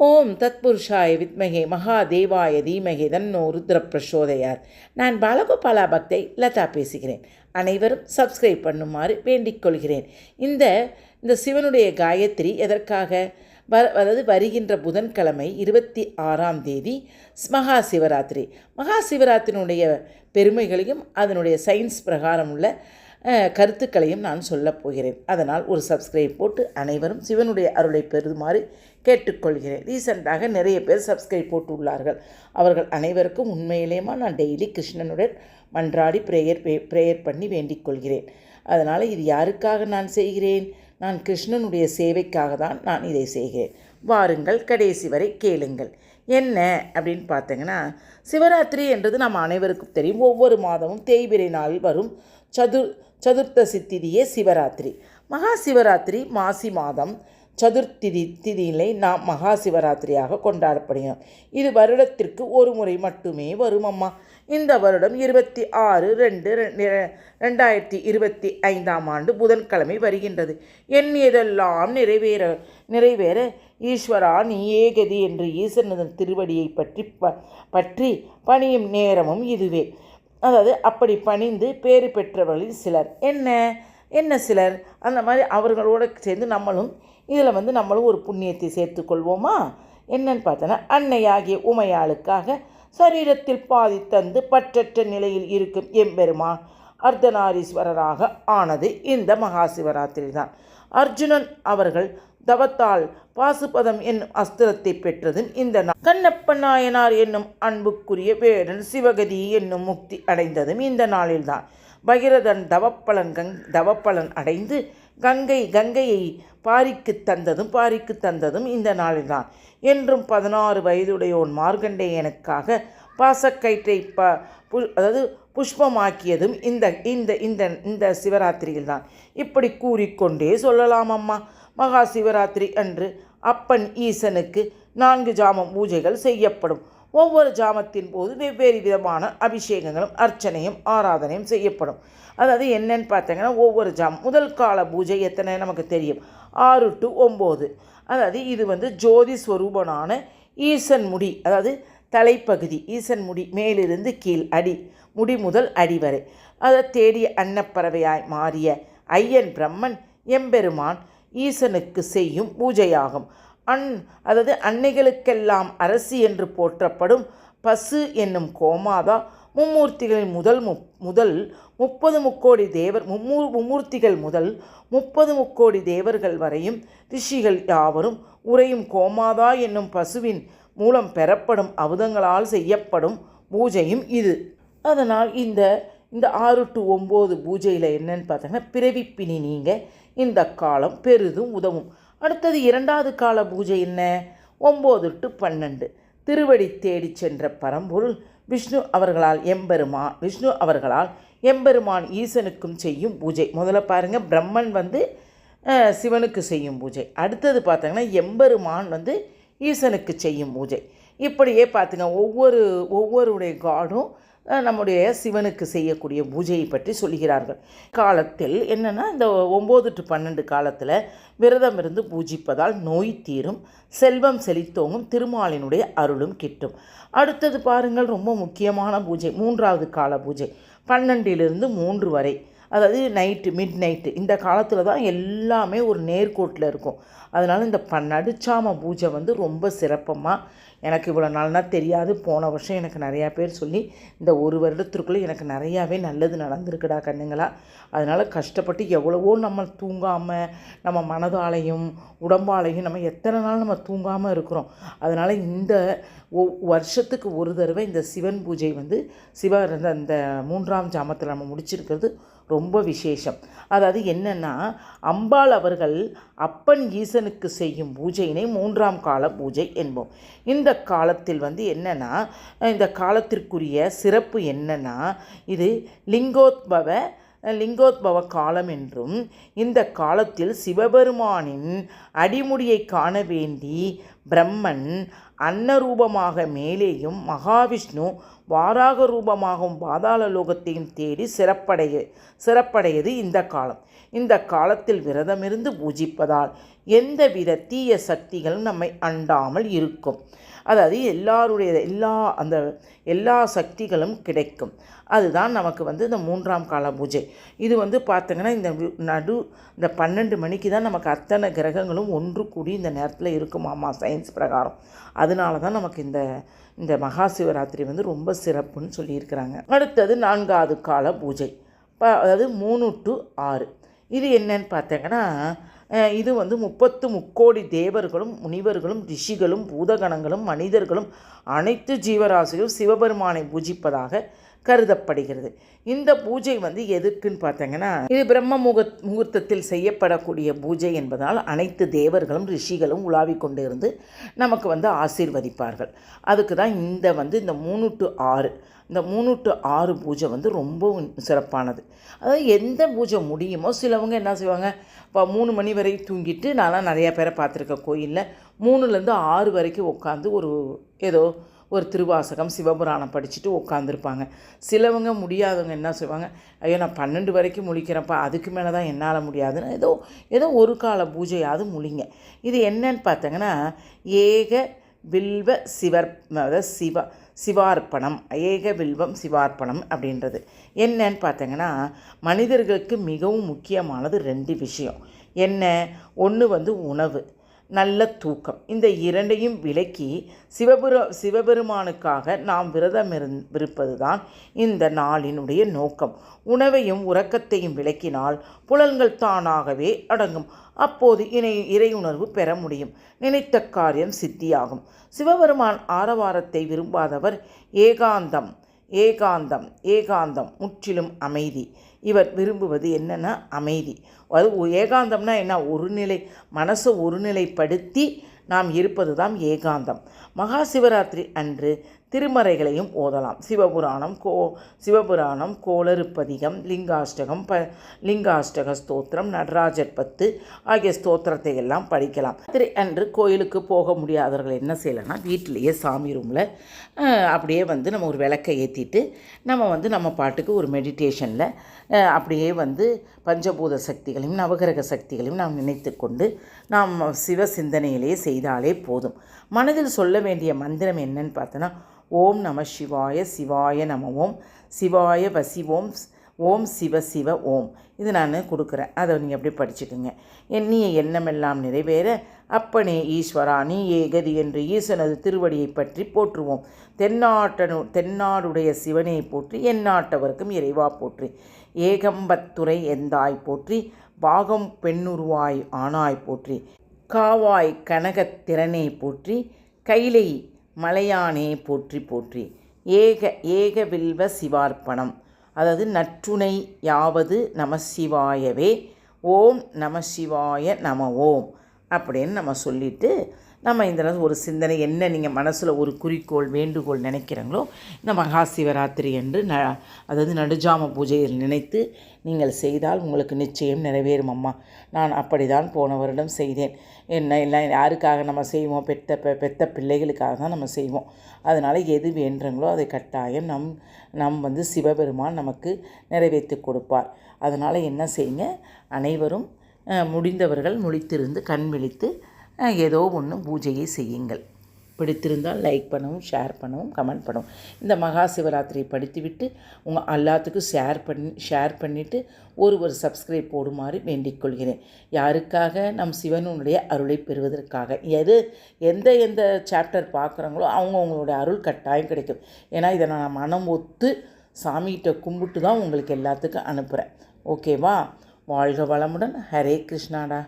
ஓம் தத்புருஷாய வித்மகே மகாதேவாய தீமகே தன்னோ ருத்ர பிரசோதையார் நான் பாலகோபாலா பக்தை லதா பேசுகிறேன். அனைவரும் சப்ஸ்கிரைப் பண்ணுமாறு வேண்டிக் கொள்கிறேன். இந்த இந்த சிவனுடைய காயத்ரி எதற்காக வ அதாவது வருகின்ற புதன்கிழமை இருபத்தி ஆறாம் தேதி மகா சிவராத்திரி மகா சிவராத்திரியினுடைய பெருமைகளையும் அதனுடைய சயின்ஸ் பிரகாரம் உள்ள கருத்துக்களையும் நான் சொல்லப் போகிறேன். அதனால் ஒரு சப்ஸ்கிரைப் போட்டு அனைவரும் சிவனுடைய அருளை பெறுமாறு கேட்டுக்கொள்கிறேன். ரீசெண்டாக நிறைய பேர் சப்ஸ்கிரைப் போட்டு உள்ளார்கள் அவர்கள் அனைவருக்கும் உண்மையிலேயுமா நான் டெய்லி கிருஷ்ணனுடன் மன்றாடி ப்ரேயர் ப்ரேயர் பண்ணி வேண்டிக் கொள்கிறேன். அதனால் இது யாருக்காக நான் செய்கிறேன்? நான் கிருஷ்ணனுடைய சேவைக்காக தான் நான் இதை செய்கிறேன். வாருங்கள் கடைசி வரை கேளுங்கள். என்ன அப்படின்னு பார்த்தீங்கன்னா சிவராத்திரி என்றது நம்ம அனைவருக்கும் தெரியும். ஒவ்வொரு மாதமும் தேய்பிரை நாளில் வரும். சதுர் சதுர்த்தசி திதியே சிவராத்திரி. மகா சிவராத்திரி மாசி மாதம். சதுர்த்திதி திதியிலே நாம் மகா சிவராத்திரியாக கொண்டாடப்படுகிறோம். இது வருடத்திற்கு ஒரு முறை மட்டுமே வரும் அம்மா இந்த வருடம் இருபத்தி ஆறு ரெண்டு ரெண்டாயிரத்தி இருபத்தி ஐந்தாம் ஆண்டு புதன்கிழமை வருகின்றது. எண்ணியதெல்லாம் நிறைவேற நிறைவேற ஈஸ்வரா நீயே கதி என்று ஈஸ்வரன் திருவடியை பற்றி ப பற்றி பணியும் நேரமும் இதுவே. அதாவது அப்படி பணிந்து பேறு பெற்றவர்களில் சிலர். என்ன? என்ன சிலர்? அந்த மாதிரி அவர்களோடு சேர்ந்து நம்மளும் இதில் வந்து நம்மளும் ஒரு புண்ணியத்தை சேர்த்துக்கொள்வோமா என்னன்னு பார்த்தோன்னா அன்னையாகிய உமையாளுக்காக சரீரத்தில் பாதி தந்து பற்றற்ற நிலையில் இருக்கும் எம்பெருமான் அர்த்தநாரீஸ்வரராக ஆனது இந்த மகா சிவராத்திரி தான் அர்ஜுனன் அவர்கள் தவத்தால் பாசுபதம் என்னும் அஸ்திரத்தை பெற்றதும் இந்த நாள் கண்ணப்ப நாயனார் என்னும் அன்புக்குரிய வேடன் சிவகதி என்னும் முக்தி அடைந்ததும் இந்த நாளில்தான். பகிரதன் தவப்பலன் கங் தவப்பலன் அடைந்து கங்கை கங்கையை பாரிக்கு தந்ததும் பாரிக்கு தந்ததும் இந்த நாளில்தான். என்றும் பதினாறு வயதுடையோன் மார்கண்டேயனுக்காக பாசக்கயிற்றை ப பு அதாவது புஷ்பமாக்கியதும் இந்த இந்த இந்த இந்த சிவராத்திரியில் தான் இப்படி கூறிக்கொண்டே சொல்லலாம் அம்மா மகா சிவராத்திரி அன்று அப்பன் ஈசனுக்கு நான்கு ஜாமம் பூஜைகள் செய்யப்படும். ஒவ்வொரு ஜாமத்தின் போது வெவ்வேறு விதமான அபிஷேகங்களும் அர்ச்சனையும் ஆராதனையும் செய்யப்படும். அதாவது என்னன்னு பார்த்தீங்கன்னா ஒவ்வொரு ஜாம் முதல் கால பூஜை எத்தனை நமக்கு தெரியும்? ஆறு டு ஒம்பது. அதாவது இது வந்து ஜோதி ஸ்வரூபனான ஈசன் முடி அதாவது தலைப்பகுதி ஈசன் முடி மேலிருந்து கீழ் அடி முடி முதல் அடி வரை. அதை தேடிய அன்னப்பறவையாய் மாறிய ஐயன் பிரம்மன் எம்பெருமான் ஈசனுக்கு செய்யும் பூஜையாகும். அன் அதாவது அன்னைகளுக்கெல்லாம் அரசி என்று போற்றப்படும் பசு என்னும் கோமாதா மும்மூர்த்திகளின் முதல் மு முதல் முப்பது முக்கோடி தேவர் மும்மூ மும்மூர்த்திகள் முதல் முப்பது முக்கோடி தேவர்கள் வரையும் ரிஷிகள் யாவரும் உறையும் கோமாதா என்னும் பசுவின் மூலம் பெறப்படும் அமுதங்களால் செய்யப்படும் பூஜையும் இது. அதனால் இந்த இந்த ஆறு டு ஒம்பது பூஜையில் என்னன்னு பார்த்தீங்கன்னா பிறவிப்பினி நீங்கள் இந்த காலம் பெரிதும் உதவும். அடுத்தது இரண்டாவது கால பூஜை என்ன? ஒம்பது டு பன்னெண்டு. திருவடி தேடி சென்ற பரம்பொருள் விஷ்ணு அவர்களால் எம்பெருமான் விஷ்ணு அவர்களால் எம்பெருமான் ஈசனுக்கும் செய்யும் பூஜை. முதல்ல பாருங்கள் பிரம்மன் வந்து சிவனுக்கு செய்யும் பூஜை. அடுத்தது பார்த்தீங்கன்னா எம்பெருமான் வந்து ஈசனுக்கு செய்யும் பூஜை. இப்படியே பார்த்துங்க ஒவ்வொரு ஒவ்வொருடைய காடும் நம்முடைய சிவனுக்கு செய்யக்கூடிய பூஜையை பற்றி சொல்கிறார்கள். காலத்தில் என்னென்னா இந்த ஒம்பது டு பன்னெண்டு காலத்தில் விரதம் இருந்து பூஜிப்பதால் நோய் தீரும் செல்வம் செழித்தோங்கும் திருமாலினுடைய அருளும் கிட்டும். அடுத்தது பாருங்கள் ரொம்ப முக்கியமான பூஜை மூன்றாவது கால பூஜை பன்னெண்டிலிருந்து மூன்று வரை. அதாவது நைட்டு மிட் நைட்டு இந்த காலத்தில் தான் எல்லாமே ஒரு நேர்கோட்டில் இருக்கும். அதனால் இந்த ப நடுச்சாம பூஜை வந்து ரொம்ப சிறப்பமாக எனக்கு இவ்வளோ நாள்னா தெரியாது. போன வருஷம் எனக்கு நிறையா பேர் சொல்லி இந்த ஒரு வருடத்திற்குள்ளே எனக்கு நிறையாவே நல்லது நடந்திருக்குடா கண்ணுங்களா. அதனால் கஷ்டப்பட்டு எவ்வளவோ நம்ம தூங்காமல் நம்ம மனதாலையும் உடம்பாலையும் நம்ம எத்தனை நாள் நம்ம தூங்காமல் இருக்கிறோம். அதனால் இந்த வருஷத்துக்கு ஒரு தடவை இந்த சிவன் பூஜை வந்து சிவ அந்த அந்த மூன்றாம் ஜாமத்தில் நம்ம முடிச்சிருக்கிறது ரொம்ப விசேஷம். அதாவது என்னென்னா அம்பாள் அவர்கள் அப்பன் ஈசனுக்கு செய்யும் பூஜையினை மூன்றாம் கால பூஜை என்போம். இந்த காலத்தில் வந்து என்னென்னா இந்த காலத்திற்குரிய சிறப்பு என்னென்னா இது லிங்கோத்பவ லிங்கோத்பவ காலம் என்றும் இந்த காலத்தில் சிவபெருமானின் அடிமுடியை காண வேண்டி பிரம்மன் அன்னரூபமாக மேலேயும் மகாவிஷ்ணு வாராக ரூபமாகவும் பாதாள லோகத்தையும் தேடி சிறப்படைய சிறப்படையது இந்த காலம். இந்த காலத்தில் விரதமிருந்து பூஜிப்பதால் எந்தவித தீய சக்திகளும் நம்மை அண்டாமல் இருக்கும். அதாவது எல்லாருடைய எல்லா அந்த எல்லா சக்திகளும் கிடைக்கும். அதுதான் நமக்கு வந்து இந்த மூன்றாம் கால பூஜை. இது வந்து பார்த்திங்கன்னா இந்த நடு இந்த பன்னெண்டு மணிக்கு தான் நமக்கு அத்தனை கிரகங்களும் ஒன்று கூடி இந்த நேரத்தில் இருக்குமாமா சயின்ஸ் பிரகாரம். அதனால தான் நமக்கு இந்த இந்த மகா சிவராத்திரி வந்து ரொம்ப சிறப்புன்னு சொல்லியிருக்கிறாங்க. அடுத்தது நான்காவது கால பூஜை. ப அதாவது மூணு டு ஆறு. இது என்னன்னு பார்த்தீங்கன்னா இது வந்து முப்பத்து முக்கோடி தேவர்களும் முனிவர்களும் ரிஷிகளும் பூதகணங்களும் மனிதர்களும் அனைத்து ஜீவராசிகளும் சிவபெருமானை பூஜிப்பதாக கருதப்படுகிறது. இந்த பூஜை வந்து எதுக்குன்னு பார்த்தீங்கன்னா இது பிரம்ம முக முகூர்த்தத்தில் செய்யப்படக்கூடிய பூஜை என்பதால் அனைத்து தேவர்களும் ரிஷிகளும் உலாவிக் கொண்டு இருந்து நமக்கு வந்து ஆசீர்வதிப்பார்கள். அதுக்கு தான் இந்த வந்து இந்த மூணு டு ஆறு இந்த மூணு டு ஆறு பூஜை வந்து ரொம்ப சிறப்பானது. அதாவது எந்த பூஜை முடியுமோ சிலவங்க என்ன செய்வாங்க இப்போ மூணு மணி வரை தூங்கிட்டு நான்லாம் நிறையா பேரை பார்த்துருக்கேன் கோயிலில் மூணுலேருந்து ஆறு வரைக்கும் உட்காந்து ஒரு ஏதோ ஒரு திருவாசகம் சிவபுராணம் படிச்சுட்டு உட்காந்துருப்பாங்க சிலவங்க முடியாதவங்க என்ன செய்வாங்க? ஐயோ நான் பன்னெண்டு வரைக்கும் முழிக்கிறேன்ப்பா அதுக்கு மேலே தான் என்னால் முடியாதுன்னு ஏதோ ஏதோ ஒரு கால பூஜையாவது முழிங்க. இது என்னன்னு பார்த்தங்கன்னா ஏக வில்வ சிவர் அதாவது சிவ சிவார்ப்பணம் ஏக வில்வம் சிவார்ப்பணம் அப்படின்றது. என்னன்னு பார்த்தீங்கன்னா மனிதர்களுக்கு மிகவும் முக்கியமானது ரெண்டு விஷயம். என்ன? ஒன்று வந்து உணவு. நல்ல தூக்கம். இந்த இரண்டையும் விலக்கி சிவபெரு சிவபெருமானுக்காக நாம் விரதம் இருந் இருப்பது தான் இந்த நாளினுடைய நோக்கம். உணவையும் உறக்கத்தையும் விளக்கினால் புலன்கள் தானாகவே அடங்கும். அப்போது இணை இறை உணர்வு பெற முடியும். நினைத்த காரியம் சித்தியாகும். சிவபெருமான் ஆரவாரத்தை விரும்பாதவர் ஏகாந்தம் ஏகாந்தம் ஏகாந்தம் முற்றிலும் அமைதி. இவர் விரும்புவது என்னென்னா அமைதி. அது ஏகாந்தம்னா என்ன? ஒருநிலை மனசை ஒருநிலைப்படுத்தி நாம் இருப்பது தான் ஏகாந்தம். மகா சிவராத்திரி அன்று திருமறைகளையும் ஓதலாம். சிவபுராணம் கோ சிவபுராணம் கோளறுப்பதிகம் லிங்காஷ்டகம் ப லிங்காஷ்டக ஸ்தோத்திரம் நடராஜர் பத்து ஆகிய ஸ்தோத்திரத்தை எல்லாம் படிக்கலாம். திரு அன்று கோயிலுக்கு போக முடியாதவர்கள் என்ன செய்யலாம்னா வீட்டிலேயே சாமி ரூமில் அப்படியே வந்து நம்ம ஒரு விளக்கை ஏற்றிட்டு நம்ம வந்து நம்ம பாட்டுக்கு ஒரு மெடிடேஷனில் அப்படியே வந்து பஞ்சபூத சக்திகளையும் நவகிரக சக்திகளையும் நாம் நினைத்து கொண்டு நாம் சிவ சிந்தனையிலேயே செய்தாலே போதும். மனதில் சொல்ல வேண்டிய மந்திரம் என்னன்னு பார்த்தோன்னா ஓம் நம சிவாய சிவாய நம ஓம் சிவாய வசிவோம் ஓம் சிவ சிவ ஓம். இது நான் கொடுக்குறேன். அதை நீங்கள் அப்படியே படிச்சுக்குங்க. எண்ணிய எண்ணமெல்லாம் நிறைவேற அப்பனே ஈஸ்வரா நீ ஏகதி என்று ஈசனது திருவடியை பற்றி போற்றுவோம். தென்னாட்டனு தென்னாடுடைய சிவனை போற்றி எந்நாட்டவர்க்கும் இறைவா போற்றி. ஏகம்பத்துரை எந்தாய் போற்றி பாகம் பெண்ணுருவாய் ஆனாய் போற்றி. காவாய் கனகத்திறனை போற்றி கைலை மலையானே போற்றி போற்றி. ஏக ஏக வில்வ சிவார்ப்பணம். அதாவது நற்றுணை யாவது நமசிவாயவே ஓம் நமசிவாய நம ஓம். அப்படின்னு நம்ம சொல்லிட்டு நம்ம இந்த ஒரு சிந்தனை என்ன நீங்கள் மனசில் ஒரு குறிக்கோள் வேண்டுகோள் நினைக்கிறீங்களோ இந்த மகா சிவராத்திரி என்று ந அதாவது நடுஜாம பூஜையில் நினைத்து நீங்கள் செய்தால் உங்களுக்கு நிச்சயம் நிறைவேறும் அம்மா. நான் அப்படிதான் போன வருடம் செய்தேன். என்ன எல்லாம் யாருக்காக நம்ம செய்வோம்? பெத்த பெ பெத்த பிள்ளைகளுக்காக தான் நம்ம செய்வோம். அதனால் எது வேண்டுறங்களோ அதை கட்டாயம் நம் நம் வந்து சிவபெருமான் நமக்கு நிறைவேற்றி கொடுப்பார். அதனால் என்ன செய்யுங்க? அனைவரும் முடிந்தவர்கள் முழித்திருந்து கண் விழித்து ஏதோ ஒன்று பூஜையை செய்யுங்கள். பிடித்திருந்தால் லைக் பண்ணவும் ஷேர் பண்ணவும் கமெண்ட் பண்ணவும். இந்த மகா சிவராத்திரியை படித்துவிட்டு உங்கள் எல்லாத்துக்கும் ஷேர் பண்ணி ஷேர் பண்ணிவிட்டு ஒரு ஒரு சப்ஸ்கிரைப் போடுமாறு வேண்டிக் கொள்கிறேன் யாருக்காக? நம் சிவனுடைய அருளை பெறுவதற்காக. எது எந்த எந்த சாப்டர் பார்க்குறாங்களோ அவங்க அவங்களுடைய அருள் கட்டாயம் கிடைக்கும். ஏன்னா இதை நான் மனம் ஒத்து சாமிகிட்ட கும்பிட்டு தான் உங்களுக்கு எல்லாத்துக்கும் அனுப்புகிறேன் ஓகேவா வாழ்க வளமுடன். ஹரே கிருஷ்ணாடா.